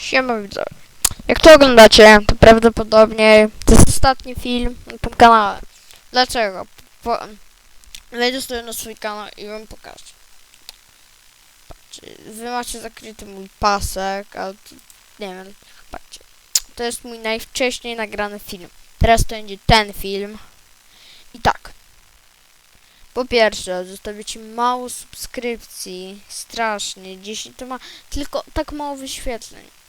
Siema widzowie. Jak to oglądacie, to prawdopodobnie to jest ostatni film na tym kanale. Dlaczego? Po, wejdę sobie na swój kanał i wam pokażę. Patrzcie, wy macie zakryty mój pasek, ale nie wiem, patrzcie. To jest mój najwcześniej nagrany film. Teraz to będzie ten film. I tak. Po pierwsze, zostawicie mało subskrypcji. Strasznie. 10 to ma tylko tak mało wyświetleń.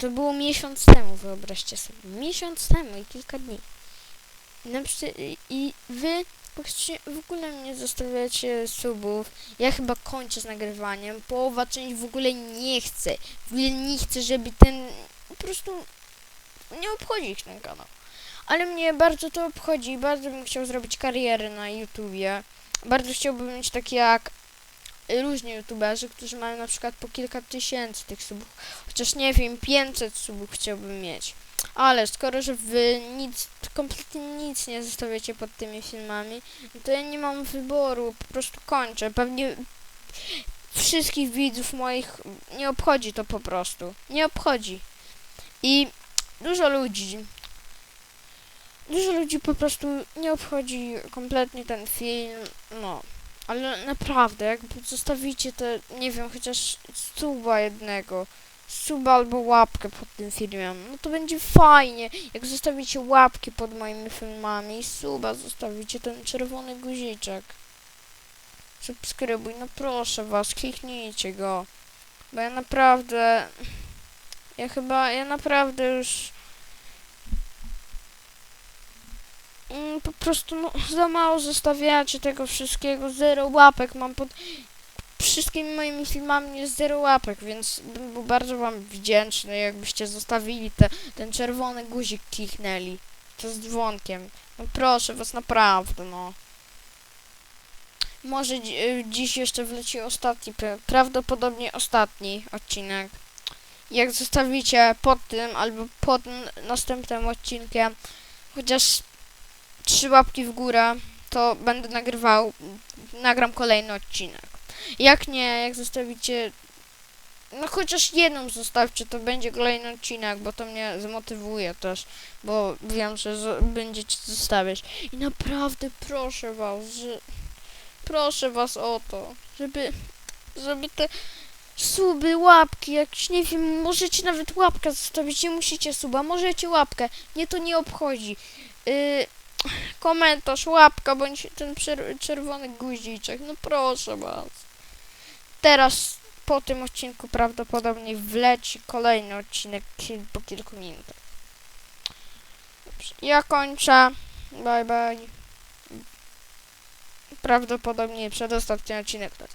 To było miesiąc temu, wyobraźcie sobie. Miesiąc temu i kilka dni. Na I wy w ogóle nie zostawiacie subów. Ja chyba kończę z nagrywaniem. Połowa część w ogóle nie chce. W ogóle nie chce, żeby ten... Po prostu nie obchodzi ten kanał. Ale mnie bardzo to obchodzi. Bardzo bym chciał zrobić karierę na YouTubie. Bardzo chciałbym mieć takie jak różni youtuberzy, którzy mają na przykład po kilka tysięcy tych subów. Chociaż nie wiem, 500 subów chciałbym mieć. Ale skoro, że wy nic, kompletnie nic nie zostawiacie pod tymi filmami, no to ja nie mam wyboru, po prostu kończę. Pewnie wszystkich widzów moich nie obchodzi to po prostu. Nie obchodzi. I dużo ludzi, dużo ludzi po prostu nie obchodzi kompletnie ten film, no. Ale naprawdę, jakby zostawicie te, nie wiem, chociaż suba jednego, suba albo łapkę pod tym filmem, no to będzie fajnie. Jak zostawicie łapki pod moimi filmami i suba zostawicie ten czerwony guziczek. Subskrybuj, no proszę was, kliknijcie go. Bo ja naprawdę, ja chyba, ja naprawdę już po prostu no, za mało zostawiacie tego wszystkiego, zero łapek mam pod wszystkimi moimi filmami jest zero łapek, więc bym był bardzo wam wdzięczny, jakbyście zostawili te, ten czerwony guzik kliknęli, to z dzwonkiem. No proszę was, naprawdę, no. Może dzi- y, dziś jeszcze wleci ostatni, pra- prawdopodobnie ostatni odcinek. Jak zostawicie pod tym albo pod następnym odcinkiem chociaż trzy łapki w górę, to będę nagrywał, nagram kolejny odcinek. Jak nie, jak zostawicie, no chociaż jedną zostawcie, to będzie kolejny odcinek, bo to mnie zmotywuje też, bo wiem, że będziecie zostawiać. I naprawdę proszę was, że, proszę was o to, żeby, żeby te suby, łapki, jakieś, nie wiem, możecie nawet łapkę zostawić, nie musicie suba, możecie łapkę, mnie to nie obchodzi. Yy, komentarz, łapka, bądź ten czer- czerwony guziczek. No proszę was. Teraz po tym odcinku prawdopodobnie wleci kolejny odcinek po kilku minutach. Ja kończę. Bye bye. Prawdopodobnie przedostatni odcinek ten